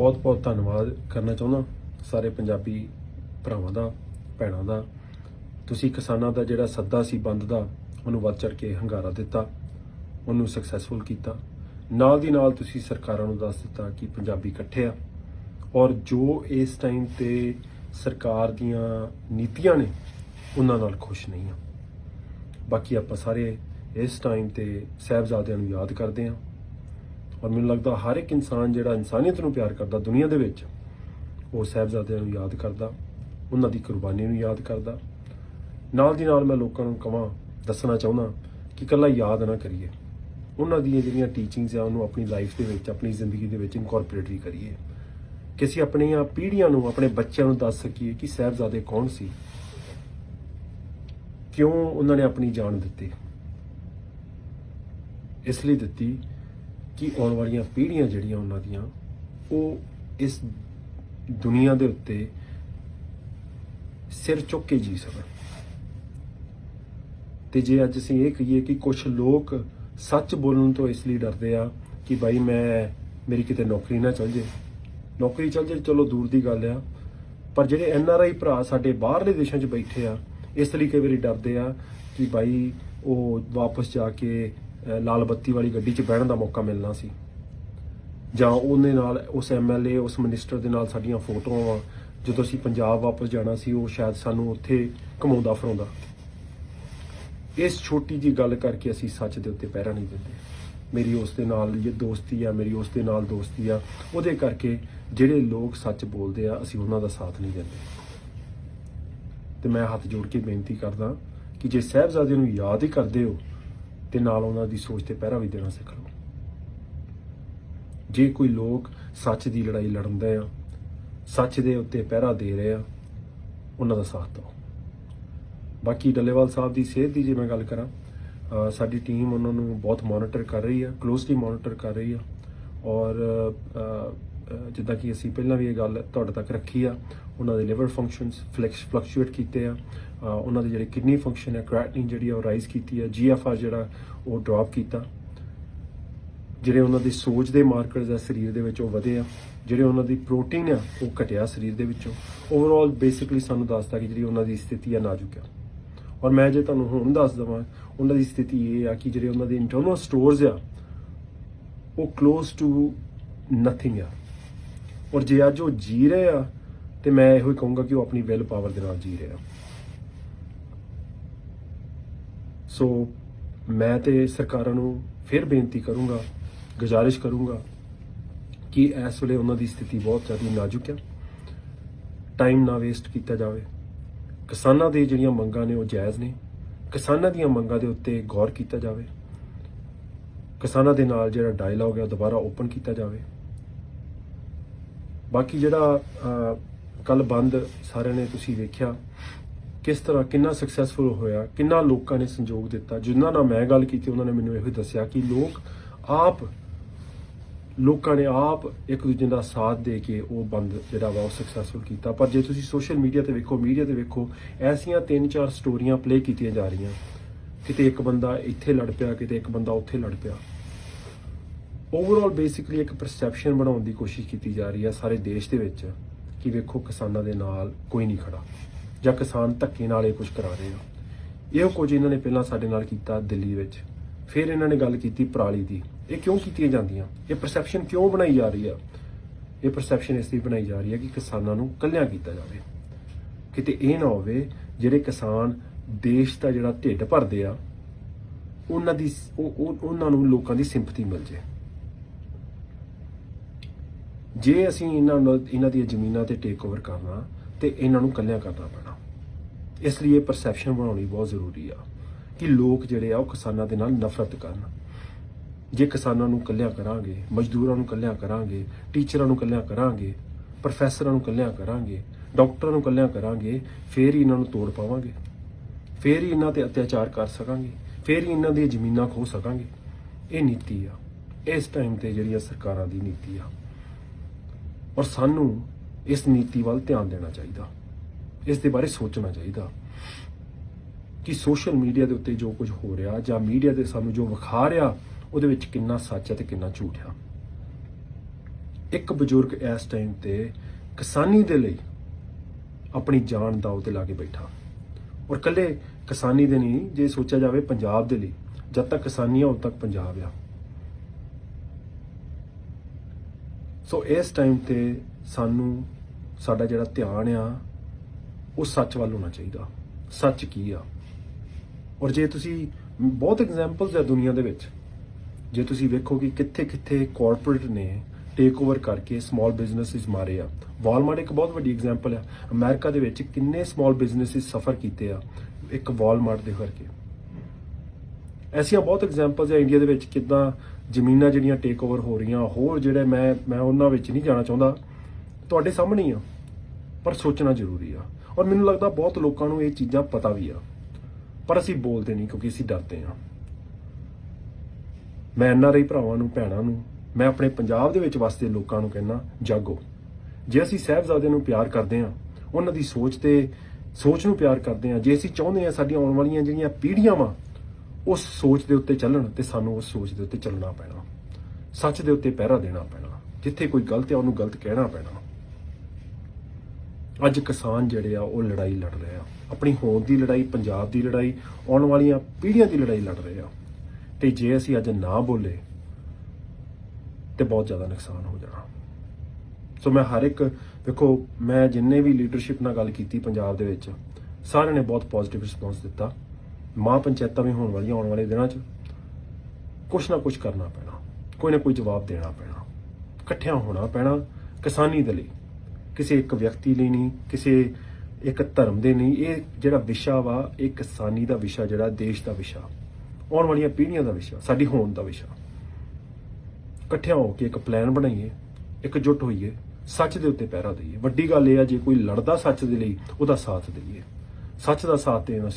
ਬਹੁਤ-ਬਹੁਤ ਧੰਨਵਾਦ ਕਰਨਾ ਚਾਹੁੰਦਾ। ਸਾਰੇ ਪੰਜਾਬੀ ਭਰਾਵਾਂ ਦਾ, ਭੈਣਾਂ ਦਾ। ਤੁਸੀਂ ਕਿਸਾਨਾਂ ਦਾ ਜਿਹੜਾ ਸੱਦਾ ਸੀ ਬੰਦ ਦਾ, ਉਹਨੂੰ ਵੱਧ ਚੜ ਕੇ ਹੰਗਾਰਾ ਦਿੱਤਾ, ਉਹਨੂੰ ਸਕਸੈਸਫੁਲ ਕੀਤਾ। ਨਾਲ ਦੀ ਨਾਲ ਤੁਸੀਂ ਸਰਕਾਰਾਂ ਨੂੰ ਦੱਸ ਦਿੱਤਾ ਕਿ ਪੰਜਾਬੀ ਇਕੱਠੇ ਆ। ਔਰ ਜੋ ਇਸ ਟਾਈਮ ਤੇ ਸਰਕਾਰ ਦੀਆਂ ਨੀਤੀਆਂ ਨੇ, ਉਹਨਾਂ ਨਾਲ ਖੁਸ਼ ਨਹੀਂ ਆ। ਬਾਕੀ ਆਪਾਂ ਸਾਰੇ ਇਸ ਟਾਈਮ ਤੇ ਸਹਿਬਜ਼ਾਦਿਆਂ ਨੂੰ ਯਾਦ ਕਰਦੇ ਆ। ਔਰ ਮੈਨੂੰ ਲੱਗਦਾ ਹਰ ਇੱਕ ਇਨਸਾਨ ਜਿਹੜਾ ਇਨਸਾਨੀਅਤ ਨੂੰ ਪਿਆਰ ਕਰਦਾ ਦੁਨੀਆ ਦੇ ਵਿੱਚ, ਉਹ ਸਹਿਬਜ਼ਾਦਿਆਂ ਨੂੰ ਯਾਦ ਕਰਦਾ, ਉਹਨਾਂ ਦੀ ਕੁਰਬਾਨੀ ਨੂੰ ਯਾਦ ਕਰਦਾ। ਨਾਲ ਦੀ ਨਾਲ ਮੈਂ ਲੋਕਾਂ ਨੂੰ ਕਹਾਂ ਦੱਸਣਾ ਚਾਹੁੰਦਾ ਕਿ ਇਕੱਲਾ ਯਾਦ ਨਾ ਕਰੀਏ। ਉਹਨਾਂ ਦੀਆਂ ਜਿਹੜੀਆਂ ਟੀਚਿੰਗਸ ਆ, ਉਹਨੂੰ ਆਪਣੀ ਲਾਈਫ ਦੇ ਵਿੱਚ, ਆਪਣੀ ਜ਼ਿੰਦਗੀ ਦੇ ਵਿੱਚ ਇਨਕੋਰਪੋਰੇਟ ਵੀ ਕਰੀਏ। ਕਿ ਅਸੀਂ ਆਪਣੀਆਂ ਪੀੜ੍ਹੀਆਂ ਨੂੰ, ਆਪਣੇ ਬੱਚਿਆਂ ਨੂੰ ਦੱਸ ਸਕੀਏ ਕਿ ਸਹਿਬਜ਼ਾਦੇ ਕੌਣ ਸੀ? ਕਿਉਂ ਉਹਨਾਂ ਨੇ ਆਪਣੀ ਜਾਨ ਦਿੱਤੀ? ਇਸ ਲਈ ਦਿੱਤੀ ਕਿ ਆਉਣ ਵਾਲੀਆਂ ਪੀੜ੍ਹੀਆਂ ਜਿਹੜੀਆਂ ਉਹਨਾਂ ਦੀਆਂ, ਉਹ ਇਸ ਦੁਨੀਆ ਦੇ ਉੱਤੇ ਸਿਰ ਚੁੱਕ ਕੇ ਜੀ ਸਕਣ। ਤੇ ਜੇ ਅੱਜ ਅਸੀਂ ਇਹ ਕਹੀਏ ਕਿ ਕੁਝ ਲੋਕ ਸੱਚ ਬੋਲਣ ਤੋਂ ਇਸ ਲਈ ਡਰਦੇ ਆ ਕਿ ਭਾਈ ਮੈਂ, ਮੇਰੀ ਕਿਤੇ ਨੌਕਰੀ ਨਾ ਚੱਲ ਜੇ। ਨੌਕਰੀ ਚੱਲ ਜੇ, ਚਲੋ ਦੂਰ ਦੀ ਗੱਲ ਆ। ਪਰ ਜਿਹੜੇ ਐਨ ਆਰ ਆਈ ਭਰਾ ਸਾਡੇ ਬਾਹਰਲੇ ਦੇਸ਼ਾਂ 'ਚ ਬੈਠੇ ਆ, ਇਸ ਲਈ ਕਈ ਵਾਰੀ ਡਰਦੇ ਆ ਕਿ ਭਾਈ ਉਹ ਵਾਪਸ ਜਾ ਕੇ ਲਾਲ ਬੱਤੀ ਵਾਲੀ ਗੱਡੀ 'ਚ ਬਹਿਣ ਦਾ ਮੌਕਾ ਮਿਲਣਾ ਸੀ। ਜਾਂ ਉਹਦੇ ਨਾਲ ਉਸ ਐਮਐਲਏ ਉਸ ਮਿਨਿਸਟਰ ਦੇ ਨਾਲ ਸਾਡੀਆਂ ਫੋਟੋਆਂ ਵਾ। ਜਦੋਂ ਅਸੀਂ ਪੰਜਾਬ ਵਾਪਸ ਜਾਣਾ ਸੀ, ਉਹ ਸ਼ਾਇਦ ਸਾਨੂੰ ਉੱਥੇ ਘਮਾਉਂਦਾ ਫਰਾਉਂਦਾ। ਇਸ ਛੋਟੀ ਜੀ ਗੱਲ ਕਰਕੇ ਅਸੀਂ ਸੱਚ ਦੇ ਉੱਤੇ ਪਹਿਰਾ ਨਹੀਂ ਦਿੰਦੇ। ਮੇਰੀ ਉਸ ਦੇ ਨਾਲ ਇਹ ਦੋਸਤੀ ਆ, ਮੇਰੀ ਉਸ ਦੇ ਨਾਲ ਦੋਸਤੀ ਆ। ਉਹਦੇ ਕਰਕੇ ਜਿਹੜੇ ਲੋਕ ਸੱਚ ਬੋਲਦੇ ਆ, ਅਸੀਂ ਉਹਨਾਂ ਦਾ ਸਾਥ ਨਹੀਂ ਦਿੰਦੇ। ਤੇ ਮੈਂ ਹੱਥ ਜੋੜ ਕੇ ਬੇਨਤੀ ਕਰਦਾ ਕਿ ਜੇ ਸਾਹਿਬਜ਼ਾਦੇ ਨੂੰ ਯਾਦ ਹੀ ਕਰਦੇ ਹੋ ਤੇ ਨਾਲ ਉਹਨਾਂ ਦੀ ਸੋਚ ਤੇ ਪਹਿਰਾ ਵੀ ਦੇਣਾ ਸਿੱਖ ਲਓ। ਜੇ ਕੋਈ ਲੋਕ ਸੱਚ ਦੀ ਲੜਾਈ ਲੜਨਦੇ ਆ, ਸੱਚ ਦੇ ਉੱਤੇ ਪਹਿਰਾ ਦੇ ਰਹੇ ਆ, ਉਹਨਾਂ ਦਾ ਸਾਥ ਦਿਓ। ਬਾਕੀ ਡੱਲੇਵਾਲ ਸਾਹਿਬ ਦੀ ਸਿਹਤ ਦੀ ਜੇ ਮੈਂ ਗੱਲ ਕਰਾਂ ਸਾਡੀ ਟੀਮ ਉਹਨਾਂ ਨੂੰ ਬਹੁਤ ਮੋਨੀਟਰ ਕਰ ਰਹੀ ਆ ਕਲੋਜ਼ਲੀ ਮੋਨੀਟਰ ਕਰ ਰਹੀ ਆ ਔਰ ਜਿੱਦਾਂ ਕਿ ਅਸੀਂ ਪਹਿਲਾਂ ਵੀ ਇਹ ਗੱਲ ਤੁਹਾਡੇ ਤੱਕ ਰੱਖੀ ਆ, ਉਹਨਾਂ ਦੇ ਲਿਵਰ ਫੰਕਸ਼ਨਸ ਫਲੈਕਸ ਫਲਕਚੁਏਟ ਕੀਤੇ ਆ ਉਹਨਾਂ ਦੇ ਜਿਹੜੇ ਕਿਡਨੀ ਫੰਕਸ਼ਨ ਹੈ ਕ੍ਰੈਟਿਨ ਜਿਹੜੀ ਆ ਉਹ ਰਾਈਜ਼ ਕੀਤੀ ਆ ਜੀਐਫਆਰ ਜਿਹੜਾ ਉਹ ਡ੍ਰੌਪ ਕੀਤਾ। ਜਿਹੜੇ ਉਹਨਾਂ ਦੀ ਸੋਚ ਦੇ ਮਾਰਕਰਸ ਆ ਸਰੀਰ ਦੇ ਵਿੱਚ ਉਹ ਵਧੇ ਆ, ਜਿਹੜੇ ਉਹਨਾਂ ਦੀ ਪ੍ਰੋਟੀਨ ਆ ਉਹ ਘਟਿਆ ਸਰੀਰ ਦੇ ਵਿੱਚੋਂ। ਓਵਰਆਲ ਬੇਸਿਕਲੀ ਸਾਨੂੰ ਦੱਸਦਾ ਕਿ ਜਿਹੜੀ ਉਹਨਾਂ ਦੀ ਸਥਿਤੀ ਆ ਨਾਜ਼ੁਕ ਆ। ਔਰ ਮੈਂ ਜੇ ਤੁਹਾਨੂੰ ਹੁਣ ਦੱਸ ਦਵਾਂ, ਉਹਨਾਂ ਦੀ ਸਥਿਤੀ ਇਹ ਆ ਕਿ ਜਿਹੜੇ ਉਹਨਾਂ ਦੇ ਇੰਟਰਨਲ ਸਟੋਰਸ ਆ, ਉਹ ক্লোਜ਼ ਟੂ ਨਥਿੰਗ ਆ। ਔਰ ਜੇ ਅੱਜ ਉਹ ਜੀ ਰਹੇ ਆ, ਤੇ ਮੈਂ ਇਹੋ ਹੀ ਕਹੂੰਗਾ ਕਿ ਉਹ ਆਪਣੀ ਵਿਲ ਪਾਵਰ ਦੇ ਨਾਲ ਜੀ ਰਹੇ ਆ। ਸੋ ਮੈਂ ਤੇ ਸਰਕਾਰਾਂ ਨੂੰ ਫਿਰ ਬੇਨਤੀ ਕਰੂੰਗਾ, ਗੁਜ਼ਾਰਿਸ਼ ਕਰੂੰਗਾ ਕਿ ਇਸ ਵੇਲੇ ਉਹਨਾਂ ਦੀ ਸਥਿਤੀ ਬਹੁਤ ਜ਼ਿਆਦਾ ਨਾਜ਼ੁਕ ਹੈ ਟਾਈਮ ਨਾ ਵੇਸਟ ਕੀਤਾ ਜਾਵੇ। ਕਿਸਾਨਾਂ ਦੇ ਜਿਹੜੀਆਂ ਮੰਗਾਂ ਨੇ ਉਹ ਜਾਇਜ਼ ਨੇ। ਕਿਸਾਨਾਂ ਦੀਆਂ ਮੰਗਾਂ ਦੇ ਉੱਤੇ ਗੌਰ ਕੀਤਾ ਜਾਵੇ। ਕਿਸਾਨਾਂ ਦੇ ਨਾਲ ਜਿਹੜਾ ਡਾਇਲੌਗ ਹੈ ਦੁਬਾਰਾ ਓਪਨ ਕੀਤਾ ਜਾਵੇ। ਬਾਕੀ ਜਿਹੜਾ ਕੱਲ ਬੰਦ ਸਾਰਿਆਂ ਨੇ ਤੁਸੀਂ ਵੇਖਿਆ, ਕਿਸ ਤਰ੍ਹਾਂ ਕਿੰਨਾ ਸਕਸੈਸਫੁਲ ਹੋਇਆ, ਕਿੰਨਾ ਲੋਕਾਂ ਨੇ ਸੰਯੋਗ ਦਿੱਤਾ, ਜਿਨ੍ਹਾਂ ਨਾਲ ਮੈਂ ਗੱਲ ਕੀਤੀ, ਉਹਨਾਂ ਨੇ ਮੈਨੂੰ ਇਹੋ ਹੀ ਦੱਸਿਆ ਕਿ ਲੋਕ ਆਪ, ਲੋਕਾਂ ਨੇ ਆਪ ਇੱਕ ਦੂਜੇ ਦਾ ਸਾਥ ਦੇ ਕੇ ਉਹ ਬੰਦ ਜਿਹੜਾ ਵਾ ਉਹ ਸਕਸੈਸਫੁਲ ਕੀਤਾ। ਪਰ ਜੇ ਤੁਸੀਂ ਸੋਸ਼ਲ ਮੀਡੀਆ ਤੇ ਵੇਖੋ ਮੀਡੀਆ ਤੇ ਵੇਖੋ, ਐਸੀਆਂ ਤਿੰਨ ਚਾਰ ਸਟੋਰੀਆਂ ਪਲੇ ਕੀਤੀਆਂ ਜਾ ਰਹੀਆਂ। ਕਿਤੇ ਇੱਕ ਬੰਦਾ ਇੱਥੇ ਲੜ ਪਿਆ, ਕਿਤੇ ਇੱਕ ਬੰਦਾ ਉੱਥੇ ਲੜ ਪਿਆ। ਓਵਰਆਲ ਬੇਸਿਕਲੀ ਇੱਕ ਪਰਸੈਪਸ਼ਨ ਬਣਾਉਣ ਦੀ ਕੋਸ਼ਿਸ਼ ਕੀਤੀ ਜਾ ਰਹੀ ਹੈ ਸਾਰੇ ਦੇਸ਼ ਦੇ ਵਿੱਚ ਕਿ ਵੇਖੋ ਕਿਸਾਨਾਂ ਦੇ ਨਾਲ ਕੋਈ ਨਹੀਂ ਖੜਾ ਜਾਂ ਕਿਸਾਨ ਧੱਕੇ ਨਾਲ ਇਹ ਕੁਝ ਕਰਾ ਰਹੇ ਆ। ਇਹ ਕੁਝ ਇਹਨਾਂ ਨੇ ਪਹਿਲਾਂ ਸਾਡੇ ਨਾਲ ਕੀਤਾ ਦਿੱਲੀ ਵਿੱਚ, ਫਿਰ ਇਹਨਾਂ ਨੇ ਗੱਲ ਕੀਤੀ ਪਰਾਲੀ ਦੀ। ਇਹ ਕਿਉਂ ਕੀਤੀਆਂ ਜਾਂਦੀਆਂ? ਇਹ ਪਰਸੈਪਸ਼ਨ ਕਿਉਂ ਬਣਾਈ ਜਾ ਰਹੀ ਆ? ਇਹ ਪਰਸੈਪਸ਼ਨ ਇਸ ਲਈ ਬਣਾਈ ਜਾ ਰਹੀ ਹੈ ਕਿ ਕਿਸਾਨਾਂ ਨੂੰ ਕੱਲਿਆਂ ਕੀਤਾ ਜਾਵੇ। ਕਿਤੇ ਇਹ ਨਾ ਹੋਵੇ, ਜਿਹੜੇ ਕਿਸਾਨ ਦੇਸ਼ ਦਾ ਜਿਹੜਾ ਢਿੱਡ ਭਰਦੇ ਆ, ਉਹਨਾਂ ਦੀ ਉਹਨਾਂ ਨੂੰ ਲੋਕਾਂ ਦੀ ਸਿੰਪਥੀ ਮਿਲ ਜੇ। ਜੇ ਅਸੀਂ ਇਹਨਾਂ ਇਹਨਾਂ ਦੀਆਂ ਜ਼ਮੀਨਾਂ ਤੇ ਟੇਕ ਓਵਰ ਕਰਨਾ, ਤੇ ਇਹਨਾਂ ਨੂੰ ਕੱਲਿਆਂ ਕਰਨਾ ਪੈਣਾ। ਇਸ ਲਈ ਇਹ ਪਰਸੈਪਸ਼ਨ ਬਣਾਉਣੀ ਬਹੁਤ ਜ਼ਰੂਰੀ ਆ ਕਿ ਲੋਕ ਜਿਹੜੇ ਆ, ਉਹ ਕਿਸਾਨਾਂ ਦੇ ਨਾਲ ਨਫ਼ਰਤ ਕਰਨ। ਜੇ ਕਿਸਾਨਾਂ ਨੂੰ ਕੱਲਿਆਂ ਕਰਾਂਗੇ, ਮਜ਼ਦੂਰਾਂ ਨੂੰ ਕੱਲਿਆਂ ਕਰਾਂਗੇ, ਟੀਚਰਾਂ ਨੂੰ ਕੱਲਿਆਂ ਕਰਾਂਗੇ ਪ੍ਰੋਫੈਸਰਾਂ ਨੂੰ ਕੱਲਿਆਂ ਕਰਾਂਗੇ, ਡਾਕਟਰਾਂ ਨੂੰ ਕੱਲਿਆਂ ਕਰਾਂਗੇ, ਫੇਰ ਹੀ ਇਹਨਾਂ ਨੂੰ ਤੋੜ ਪਾਵਾਂਗੇ। ਫੇਰ ਹੀ ਇਹਨਾਂ ਤੇ ਅਤਿਆਚਾਰ ਕਰ ਸਕਾਂਗੇ। ਫੇਰ ਹੀ ਇਹਨਾਂ ਦੀਆਂ ਜ਼ਮੀਨਾਂ ਖੋ ਸਕਾਂਗੇ। ਇਹ ਨੀਤੀ ਆ। ਇਸ ਟਾਈਮ ਤੇ ਜਿਹੜੀ ਆ ਸਰਕਾਰਾਂ ਦੀ ਨੀਤੀ ਆ ਔਰ ਸਾਨੂੰ ਇਸ ਨੀਤੀ ਵੱਲ ਧਿਆਨ ਦੇਣਾ ਚਾਹੀਦਾ। ਇਸ ਦੇ ਬਾਰੇ ਸੋਚਣਾ ਚਾਹੀਦਾ ਕਿ ਸੋਸ਼ਲ ਮੀਡੀਆ ਦੇ ਉੱਤੇ ਜੋ ਕੁਝ ਹੋ ਰਿਹਾ ਜਾਂ ਮੀਡੀਆ ਦੇ ਸਾਨੂੰ ਜੋ ਵਿਖਾ ਰਿਹਾ, ਉਹਦੇ ਵਿੱਚ ਕਿੰਨਾ ਸੱਚ ਹੈ ਤੇ ਕਿੰਨਾ ਝੂਠ ਆ ਇੱਕ ਬਜ਼ੁਰਗ ਇਸ ਟਾਈਮ ਤੇ ਕਿਸਾਨੀ ਦੇ ਲਈ ਆਪਣੀ ਜਾਨ ਦਾਅ ਤੇ ਲਾ ਕੇ ਬੈਠਾ। ਔਰ ਕੱਲੇ ਕਿਸਾਨੀ ਦੇ ਨਹੀਂ, ਜੇ ਸੋਚਿਆ ਜਾਵੇ ਪੰਜਾਬ ਦੇ ਲਈ, ਜਦ ਤੱਕ ਕਿਸਾਨੀ ਆ, ਉਦ ਤੱਕ ਪੰਜਾਬ ਆ। ਸੋ ਇਸ ਟਾਈਮ ਤੇ ਸਾਨੂੰ ਸਾਡਾ ਜਿਹੜਾ ਧਿਆਨ ਆ, ਉਹ ਸੱਚ ਵੱਲ ਹੋਣਾ ਚਾਹੀਦਾ। ਸੱਚ ਕੀ ਆ? ਔਰ ਜੇ ਤੁਸੀਂ ਬਹੁਤ ਐਗਜ਼ਾਮਪਲਸ ਆ ਦੁਨੀਆ ਦੇ ਵਿੱਚ, ਜੇ ਤੁਸੀਂ ਵੇਖੋ ਕਿ ਕਿੱਥੇ ਕਿੱਥੇ ਕਾਰਪੋਰੇਟ ਨੇ ਟੇਕ ਓਵਰ ਕਰਕੇ ਸਮਾਲ ਬਿਜ਼ਨੈਸਿਸ ਮਾਰੇ ਆ। ਵਾਲਮਾਰਟ ਇੱਕ ਬਹੁਤ ਵੱਡੀ ਐਗਜ਼ਾਮਪਲ ਆ। ਅਮਰੀਕਾ ਦੇ ਵਿੱਚ ਕਿੰਨੇ ਸਮਾਲ ਬਿਜ਼ਨੈਸਿਸ ਸਫਰ ਕੀਤੇ ਆ, ਇੱਕ ਵਾਲਮਾਰਟ ਦੇ ਕਰਕੇ। ਐਸੀਆਂ ਬਹੁਤ ਐਗਜ਼ਾਮਪਲਸ ਆ ਇੰਡੀਆ ਦੇ ਵਿੱਚ ਕਿਦਾਂ ਜ਼ਮੀਨਾਂ ਜਿਹੜੀਆਂ ਟੇਕ ਓਵਰ ਹੋ ਰਹੀਆਂ, ਹੋਰ ਜਿਹੜੇ ਮੈਂ ਮੈਂ ਉਹਨਾਂ ਵਿੱਚ ਨਹੀਂ ਜਾਣਾ ਚਾਹੁੰਦਾ। ਤੁਹਾਡੇ ਸਾਹਮਣੇ ਹੀ ਆ, ਪਰ ਸੋਚਣਾ ਜ਼ਰੂਰੀ ਆ। ਔਰ ਮੈਨੂੰ ਲੱਗਦਾ ਬਹੁਤ ਲੋਕਾਂ ਨੂੰ ਇਹ ਚੀਜ਼ਾਂ ਪਤਾ ਵੀ ਆ। ਪਰ ਅਸੀਂ ਬੋਲਦੇ ਨਹੀਂ ਕਿਉਂਕਿ ਅਸੀਂ ਡਰਦੇ ਆ ਮੈਂ ਐਨਆਰਆਈ ਭਰਾਵਾਂ ਨੂੰ, ਭੈਣਾਂ ਨੂੰ, ਮੈਂ ਆਪਣੇ ਪੰਜਾਬ ਦੇ ਵਿੱਚ ਵਸਦੇ ਲੋਕਾਂ ਨੂੰ ਕਹਿੰਦਾ, ਜਾਗੋ। ਜੇ ਅਸੀਂ ਸਾਹਿਬਜ਼ਾਦੇ ਨੂੰ ਪਿਆਰ ਕਰਦੇ ਆ ਉਹਨਾਂ ਦੀ ਸੋਚ ਤੇ ਸੋਚ ਨੂੰ ਪਿਆਰ ਕਰਦੇ ਆ ਜੇ ਅਸੀਂ ਚਾਹੁੰਦੇ ਆ ਸਾਡੀਆਂ ਆਉਣ ਵਾਲੀਆਂ ਜਿਹੜੀਆਂ ਪੀੜ੍ਹੀਆਂ ਵਾ ਉਸ ਸੋਚ ਦੇ ਉੱਤੇ ਚੱਲਣ ਤੇ ਸਾਨੂੰ ਉਸ ਸੋਚ ਦੇ ਉੱਤੇ ਚੱਲਣਾ ਪੈਣਾ। ਸੱਚ ਦੇ ਉੱਤੇ ਪਹਿਰਾ ਦੇਣਾ ਪੈਣਾ। ਜਿੱਥੇ ਕੋਈ ਗਲਤ ਹੈ ਉਹਨੂੰ ਗਲਤ ਕਹਿਣਾ ਪੈਣਾ। ਅੱਜ ਕਿਸਾਨ ਜਿਹੜੇ ਆ, ਉਹ ਲੜਾਈ ਲੜ ਰਹੇ ਆ। ਆਪਣੀ ਹੋਂਦ ਦੀ ਲੜਾਈ, ਪੰਜਾਬ ਦੀ ਲੜਾਈ, ਆਉਣ ਵਾਲੀਆਂ ਪੀੜ੍ਹੀਆਂ ਦੀ ਲੜਾਈ ਲੜ ਰਹੇ ਆ। ਤੇ ਜੇ ਅਸੀਂ ਅੱਜ ਨਾ ਬੋਲੇ, ਤੇ ਬਹੁਤ ਜ਼ਿਆਦਾ ਨੁਕਸਾਨ ਹੋ ਜਾਣਾ। ਸੋ ਮੈਂ ਹਰ ਇੱਕ, ਵੇਖੋ, ਮੈਂ ਜਿੰਨੇ ਵੀ ਲੀਡਰਸ਼ਿਪ ਨਾਲ ਗੱਲ ਕੀਤੀ ਪੰਜਾਬ ਦੇ ਵਿੱਚ, ਸਾਰਿਆਂ ਨੇ ਬਹੁਤ ਪੋਜ਼ਿਟਿਵ ਰਿਸਪੌਂਸ ਦਿੱਤਾ। ਮਾਂ ਪੰਚਾਇਤਾਂ ਵੀ ਹੋਣ ਵਾਲੀਆਂ ਆਉਣ ਵਾਲੇ ਦਿਨਾਂ 'ਚ ਕੁਛ ਨਾ ਕੁਛ ਕਰਨਾ ਪੈਣਾ, ਕੋਈ ਨਾ ਕੋਈ ਜਵਾਬ ਦੇਣਾ ਪੈਣਾ, ਇਕੱਠਿਆਂ ਹੋਣਾ ਪੈਣਾ ਕਿਸਾਨੀ ਦੇ ਲਈ, ਕਿਸੇ ਇੱਕ ਵਿਅਕਤੀ ਲਈ ਨਹੀਂ, ਕਿਸੇ ਇੱਕ ਧਰਮ ਦੇ ਨਹੀਂ, ਇਹ ਜਿਹੜਾ ਵਿਸ਼ਾ ਵਾ, ਇਹ ਕਿਸਾਨੀ ਦਾ ਵਿਸ਼ਾ, ਜਿਹੜਾ ਦੇਸ਼ ਦਾ ਵਿਸ਼ਾ, ਆਉਣ ਵਾਲੀਆਂ ਪੀੜ੍ਹੀਆਂ ਦਾ ਵਿਸ਼ਾ, ਸਾਡੀ ਹੋਣ ਦਾ ਵਿਸ਼ਾ। ਇਕੱਠਿਆਂ ਹੋ ਕੇ ਇੱਕ ਪਲਾਨ ਬਣਾਈਏ ਇਕਜੁੱਟ ਹੋਈਏ, ਸੱਚ ਦੇ ਉੱਤੇ ਪਹਿਰਾ ਦਈਏ। ਵੱਡੀ ਗੱਲ ਇਹ ਆ, ਜੇ ਕੋਈ ਲੜਦਾ ਸੱਚ ਦੇ ਲਈ, ਉਹਦਾ ਸਾਥ ਦਈਏ। ਸੱਚ ਦਾ ਸਾਥ ਦੇਣਾ